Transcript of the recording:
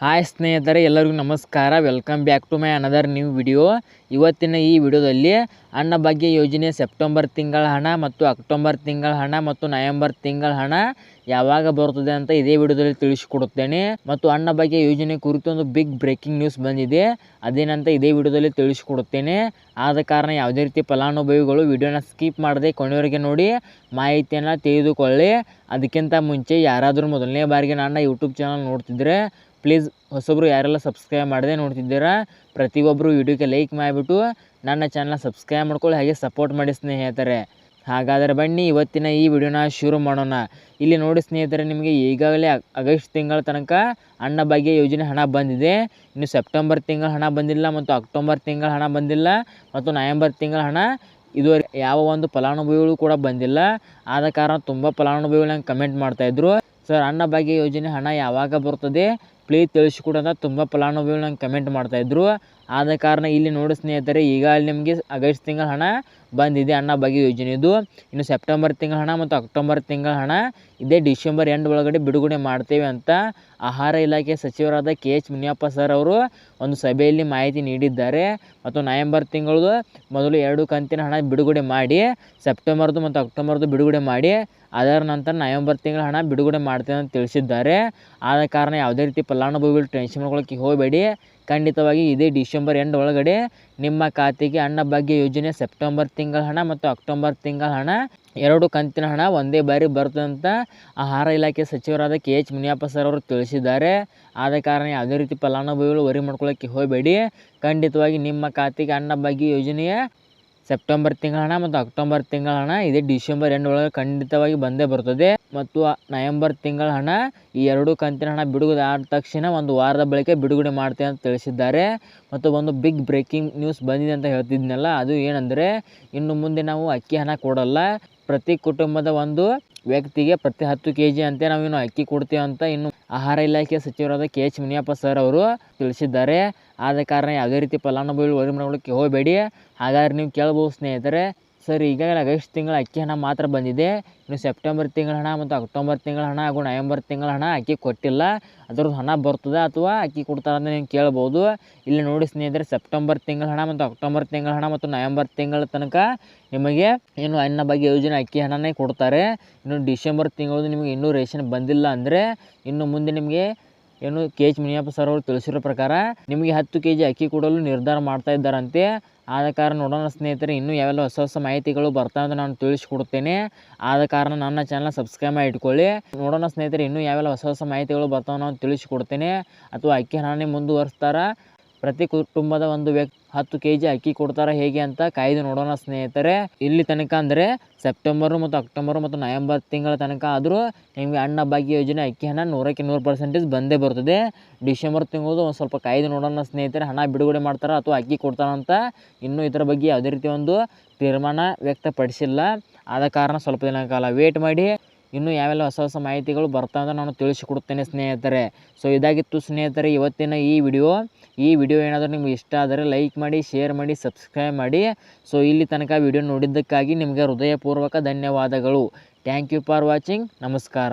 Hi ಸ್ನೇಹಿತರೆ, ಎಲ್ಲರಿಗೂ ನಮಸ್ಕಾರ. Welcome back to my another new video ಇವತ್ತಿನ ಈ ವಿಡಿಯೋದಲ್ಲಿ ಅನ್ನಭಾಗ್ಯ ಯೋಜನೆ ಸೆಪ್ಟೆಂಬರ್ ತಿಂಗಳ ಹಣ ಮತ್ತು ಅಕ್ಟೋಬರ್ ತಿಂಗಳ ಹಣ ಮತ್ತು ನವೆಂಬರ್ ತಿಂಗಳ ಹಣ ಯಾವಾಗ ಬರುತ್ತದೆ ಅಂತ ಇದೇ ವಿಡಿಯೋದಲ್ಲಿ ತಿಳಿಸಿಕೊಡುತ್ತೇನೆ. ಮತ್ತು ಅನ್ನಭಾಗ್ಯ ಯೋಜನೆ ಕುರಿತು ಒಂದು ಬಿಗ್ ಬ್ರೇಕಿಂಗ್ ನ್ಯೂಸ್ ಬಂದಿದೆ. ಅದೇನಂತ ಇದೇ ವಿಡಿಯೋದಲ್ಲಿ ತಿಳಿಸಿಕೊಡುತ್ತೇನೆ. ಆದ ಕಾರಣ ಯಾವುದೇ ರೀತಿ ಫಲಾನುಭವಿಗಳು ವಿಡಿಯೋನ ಸ್ಕಿಪ್ ಮಾಡದೆ ಕೊನೆಯವರೆಗೆ ನೋಡಿ ಮಾಹಿತಿಯನ್ನು ತಿಳಿದುಕೊಳ್ಳಿ. ಅದಕ್ಕಿಂತ ಮುಂಚೆ ಯಾರಾದರೂ ಮೊದಲನೇ ಬಾರಿಗೆ ನನ್ನ ಯೂಟ್ಯೂಬ್ ಚಾನಲ್ ನೋಡ್ತಿದ್ರೆ ಪ್ಲೀಸ್ ಹೊಸಬ್ರು ಯಾರೆಲ್ಲ ಸಬ್ಸ್ಕ್ರೈಬ್ ಮಾಡದೆ ನೋಡ್ತಿದ್ದೀರಾ ಪ್ರತಿಯೊಬ್ಬರು ವಿಡಿಯೋಗೆ ಲೈಕ್ ಮಾಡಿಬಿಟ್ಟು ನನ್ನ ಚಾನಲ್ ಸಬ್ಸ್ಕ್ರೈಬ್ ಮಾಡ್ಕೊಳ್ಳಿ, ಹಾಗೆ ಸಪೋರ್ಟ್ ಮಾಡಿ ಸ್ನೇಹಿತರೆ. ಹಾಗಾದರೆ ಬನ್ನಿ, ಇವತ್ತಿನ ಈ ವಿಡಿಯೋನ ಶುರು ಮಾಡೋಣ. ಇಲ್ಲಿ ನೋಡಿ ಸ್ನೇಹಿತರೆ, ನಿಮಗೆ ಈಗಾಗಲೇ ಆಗಸ್ಟ್ ತಿಂಗಳ ತನಕ ಅನ್ನಭಾಗ್ಯ ಯೋಜನೆ ಹಣ ಬಂದಿದೆ. ಇನ್ನು ಸೆಪ್ಟೆಂಬರ್ ತಿಂಗಳ ಹಣ ಬಂದಿಲ್ಲ ಮತ್ತು ಅಕ್ಟೋಬರ್ ತಿಂಗಳ ಹಣ ಬಂದಿಲ್ಲ ಮತ್ತು ನವೆಂಬರ್ ತಿಂಗಳ ಹಣ ಇದುವರೆಗೆ ಯಾವ ಒಂದು ಫಲಾನುಭವಿಗಳು ಕೂಡ ಬಂದಿಲ್ಲ. ಆದ ಕಾರಣ ತುಂಬ ಫಲಾನುಭವಿಗಳು ನಂಗೆ ಕಮೆಂಟ್ ಮಾಡ್ತಾಯಿದ್ರು ಸರ್ ಅನ್ನಭಾಗ್ಯ ಯೋಜನೆ ಹಣ ಯಾವಾಗ ಬರ್ತದೆ? ಪ್ಲೀಸ್ ತಿಳಿಸಿಕೊಡು ಅಂತ ತುಂಬ ಫಲಾನುಭವಿಗಳು ನಂಗೆ ಕಮೆಂಟ್ ಮಾಡ್ತಾಯಿದ್ರು ಆದ ಕಾರಣ ಇಲ್ಲಿ ನೋಡಿ ಸ್ನೇಹಿತರೆ, ಈಗ ಅಲ್ಲಿ ನಿಮಗೆ ಆಗಸ್ಟ್ ತಿಂಗಳ ಹಣ ಬಂದಿದೆ ಅನ್ನಭಾಗ್ಯ ಯೋಜನೆದು ಇನ್ನು ಸೆಪ್ಟೆಂಬರ್ ತಿಂಗಳ ಹಣ ಮತ್ತು ಅಕ್ಟೋಬರ್ ತಿಂಗಳ ಹಣ ಇದೇ ಡಿಸೆಂಬರ್ ಎಂಡ್ ಒಳಗಡೆ ಬಿಡುಗಡೆ ಮಾಡ್ತೇವೆ ಅಂತ ಆಹಾರ ಇಲಾಖೆ ಸಚಿವರಾದ ಕೆ ಎಚ್ ಮುನಿಯಪ್ಪ ಸರ್ ಅವರು ಒಂದು ಸಭೆಯಲ್ಲಿ ಮಾಹಿತಿ ನೀಡಿದ್ದಾರೆ. ಮತ್ತು ನವೆಂಬರ್ ತಿಂಗಳದು ಮೊದಲು ಎರಡು ಕಂತಿನ ಹಣ ಬಿಡುಗಡೆ ಮಾಡಿ, ಸೆಪ್ಟೆಂಬರ್ದು ಮತ್ತು ಅಕ್ಟೋಬರ್ದು ಬಿಡುಗಡೆ ಮಾಡಿ, ಅದರ ನಂತರ ನವೆಂಬರ್ ತಿಂಗಳ ಹಣ ಬಿಡುಗಡೆ ಮಾಡ್ತೇವೆ ಅಂತ ತಿಳಿಸಿದ್ದಾರೆ. ಆದ ಕಾರಣ ಯಾವುದೇ ರೀತಿ ಫಲಾನುಭವಿಗಳು ಟೆನ್ಷನ್ ಮಾಡ್ಕೊಳಕ್ಕೆ ಹೋಗಬೇಡಿ. ಖಂಡಿತವಾಗಿ ಇದೇ ಡಿಸೆಂಬರ್ ಎಂಡ್ ಒಳಗಡೆ ನಿಮ್ಮ ಖಾತೆಗೆ ಅನ್ನಭಾಗ್ಯ ಯೋಜನೆ ಸೆಪ್ಟೆಂಬರ್ ತಿಂಗಳ ಹಣ ಮತ್ತು ಅಕ್ಟೋಬರ್ ತಿಂಗಳ ಹಣ. ಎರಡು ಕಂತಿನ ಹಣ ಒಂದೇ ಬಾರಿ ಬರ್ತದೆ ಅಂತ ಆಹಾರ ಇಲಾಖೆ ಸಚಿವರಾದ ಕೆ ಎಚ್ ಮುನಿಯಪ್ಪ ಸರ್ ಅವರು ತಿಳಿಸಿದ್ದಾರೆ. ಆದ ಕಾರಣ ಯಾವುದೇ ರೀತಿ ಫಲಾನುಭವಿಗಳು ವರಿ ಮಾಡ್ಕೊಳ್ಳೋಕ್ಕೆ ಹೋಗಬೇಡಿ. ಖಂಡಿತವಾಗಿ ನಿಮ್ಮ ಖಾತೆಗೆ ಅನ್ನಭಾಗ್ಯ ಯೋಜನೆಯ ಸೆಪ್ಟೆಂಬರ್ ತಿಂಗಳ ಹಣ ಮತ್ತು ಅಕ್ಟೋಬರ್ ತಿಂಗಳ ಹಣ ಇದೇ ಡಿಸೆಂಬರ್ ಎಂಡ್ ಒಳಗೆ ಖಂಡಿತವಾಗಿ ಬಂದೇ ಬರ್ತದೆ. ಮತ್ತು ನವೆಂಬರ್ ತಿಂಗಳ ಹಣ, ಈ ಎರಡು ಕಂತಿನ ಹಣ ಬಿಡುಗಡೆ ಆದ ತಕ್ಷಣ ಒಂದು ವಾರದ ಬಳಿಕ ಬಿಡುಗಡೆ ಮಾಡ್ತೇವೆ ಅಂತ ತಿಳಿಸಿದ್ದಾರೆ. ಮತ್ತು ಒಂದು ಬಿಗ್ ಬ್ರೇಕಿಂಗ್ ನ್ಯೂಸ್ ಬಂದಿದೆ ಅಂತ ಹೇಳ್ತಿದ್ನಲ್ಲ, ಅದು ಏನಂದರೆ ಇನ್ನು ಮುಂದೆ ನಾವು ಅಕ್ಕಿ ಹಣ ಕೊಡಲ್ಲ. ಪ್ರತಿ ಕುಟುಂಬದ ಒಂದು ವ್ಯಕ್ತಿಗೆ ಪ್ರತಿ ಹತ್ತು ಕೆ ಜಿ ಅಂತೆ ನಾವು ಇನ್ನು ಅಕ್ಕಿ ಕೊಡ್ತೀವಿ ಅಂತ ಇನ್ನು ಆಹಾರ ಇಲಾಖೆ ಸಚಿವರಾದ ಕೆ ಎಚ್ ಮುನಿಯಪ್ಪ ಸರ್ ಅವರು ತಿಳಿಸಿದ್ದಾರೆ. ಆದ ಕಾರಣ ಯಾವುದೇ ರೀತಿ ಫಲಾನುಭವಿಗಳು ವರಿ ಮಾಡ್ಕೊಳ್ಳೋಕ್ಕೆ ಹೋಗಬೇಡಿ. ಹಾಗಾದ್ರೆ ನೀವು ಕೇಳ್ಬೋದು ಸ್ನೇಹಿತರೆ ಸರ್, ಈಗಾಗಲೇ ಆಗಸ್ಟ್ ತಿಂಗಳ ಅಕ್ಕಿ ಹಣ ಮಾತ್ರ ಬಂದಿದೆ. ಇನ್ನು ಸೆಪ್ಟೆಂಬರ್ ತಿಂಗಳ ಹಣ ಮತ್ತು ಅಕ್ಟೋಬರ್ ತಿಂಗಳ ಹಣ ಹಾಗೂ ನವೆಂಬರ್ ತಿಂಗಳ ಹಣ ಅಕ್ಕಿ ಕೊಟ್ಟಿಲ್ಲ. ಅದ್ರದ್ದು ಹಣ ಬರ್ತದೆ ಅಥವಾ ಅಕ್ಕಿ ಕೊಡ್ತಾರೆ ಅಂತ ನೀವು ಕೇಳ್ಬೋದು. ಇಲ್ಲಿ ನೋಡಿ ಸ್ನೇಹಿತರೆ, ಸೆಪ್ಟೆಂಬರ್ ತಿಂಗಳ ಹಣ ಮತ್ತು ಅಕ್ಟೋಬರ್ ತಿಂಗಳ ಹಣ ಮತ್ತು ನವೆಂಬರ್ ತಿಂಗಳ ತನಕ ನಿಮಗೆ ಏನು ಅನ್ನ ಬಗ್ಗೆ ಯೋಜನೆ ಅಕ್ಕಿ ಹಣನೇ ಕೊಡ್ತಾರೆ. ಇನ್ನು ಡಿಸೆಂಬರ್ ತಿಂಗಳದು ನಿಮಗೆ ಇನ್ನೂ ರೇಷನ್ ಬಂದಿಲ್ಲ ಅಂದರೆ ಇನ್ನು ಮುಂದೆ ನಿಮಗೆ ಏನು ಕೆ ಎಚ್ ಮುನಿಯಪ್ಪ ಸರ್ ಅವರು ತಿಳಿಸಿರೋ ಪ್ರಕಾರ ನಿಮಗೆ ಹತ್ತು ಕೆ ಜಿ ಅಕ್ಕಿ ಕೊಡಲು ನಿರ್ಧಾರ ಮಾಡ್ತಾ ಇದ್ದಾರಂತೆ. ಆದ ಕಾರಣ ನೋಡೋಣ ಸ್ನೇಹಿತರೆ, ಇನ್ನೂ ಯಾವೆಲ್ಲ ಹೊಸ ಹೊಸ ಮಾಹಿತಿಗಳು ಬರ್ತಾವೆ ಅಂತ ನಾನು ತಿಳಿಸ್ಕೊಡ್ತೇನೆ. ಆದ ಕಾರಣ ನನ್ನ ಚಾನಲ್ ಸಬ್ಸ್ಕ್ರೈಬ್ ಮಾಡಿ ಇಟ್ಕೊಳ್ಳಿ. ನೋಡೋಣ ಸ್ನೇಹಿತರೆ, ಇನ್ನೂ ಯಾವೆಲ್ಲ ಹೊಸ ಹೊಸ ಮಾಹಿತಿಗಳು ಬರ್ತಾವೆ ನಾನು ತಿಳಿಸ್ಕೊಡ್ತೇನೆ. ಅಥವಾ ಅಕ್ಕಿ ಹಣನೇ ಮುಂದುವರಿಸ್ತಾರ ಪ್ರತಿ ಕುಟುಂಬದ ಒಂದು ವ್ಯಕ್ತಿ ಹತ್ತು ಕೆ ಜಿ ಅಕ್ಕಿ ಕೊಡ್ತಾರ ಹೇಗೆ ಅಂತ ಕಾಯ್ದು ನೋಡೋಣ ಸ್ನೇಹಿತರೆ. ಇಲ್ಲಿ ತನಕ ಅಂದರೆ ಸೆಪ್ಟೆಂಬರು ಮತ್ತು ಅಕ್ಟೋಬರು ಮತ್ತು ನವೆಂಬರ್ ತಿಂಗಳ ತನಕ ಆದರೂ ನಿಮಗೆ ಅಣ್ಣ ಭಾಗ್ಯ ಯೋಜನೆ ಅಕ್ಕಿ ಹಣ ನೂರಕ್ಕೆ ನೂರು ಪರ್ಸೆಂಟೇಜ್ ಬಂದೇ ಬರ್ತದೆ. ಡಿಸೆಂಬರ್ ತಿಂಗಳದು ಒಂದು ಸ್ವಲ್ಪ ಕಾಯ್ದು ನೋಡೋಣ ಸ್ನೇಹಿತರೆ. ಹಣ ಬಿಡುಗಡೆ ಮಾಡ್ತಾರೆ ಅಥವಾ ಅಕ್ಕಿ ಕೊಡ್ತಾರಂತ ಇನ್ನೂ ಇದರ ಬಗ್ಗೆ ಯಾವುದೇ ರೀತಿ ಒಂದು ತೀರ್ಮಾನ ವ್ಯಕ್ತಪಡಿಸಿಲ್ಲ. ಆದ ಕಾರಣ ಸ್ವಲ್ಪ ದಿನ ಕಾಲ ವೇಟ್ ಮಾಡಿ. ಇನ್ನೂ ಯಾವೆಲ್ಲ ಹೊಸ ಹೊಸ ಮಾಹಿತಿಗಳು ಬರ್ತಾವೆ ಅಂತ ನಾನು ತಿಳಿಸಿಕೊಡುತ್ತೇನೆ ಸ್ನೇಹಿತರೆ. ಸೊ ಇದಾಗಿತ್ತು ಸ್ನೇಹಿತರೆ, ಇವತ್ತಿನ ಈ ವಿಡಿಯೋ. ಈ ವಿಡಿಯೋ ಏನಾದರೂ ನಿಮ್ಗೆ ಇಷ್ಟ ಆದರೆ ಲೈಕ್ ಮಾಡಿ ಶೇರ್ ಮಾಡಿ ಸಬ್ಸ್ಕ್ರೈಬ್ ಮಾಡಿ. ಸೊ ಇಲ್ಲಿ ತನಕ ವಿಡಿಯೋ ನೋಡಿದ್ದಕ್ಕಾಗಿ ನಿಮಗೆ ಹೃದಯಪೂರ್ವಕ ಧನ್ಯವಾದಗಳು. ಥ್ಯಾಂಕ್ ಯು ಫಾರ್ ವಾಚಿಂಗ್ ನಮಸ್ಕಾರ.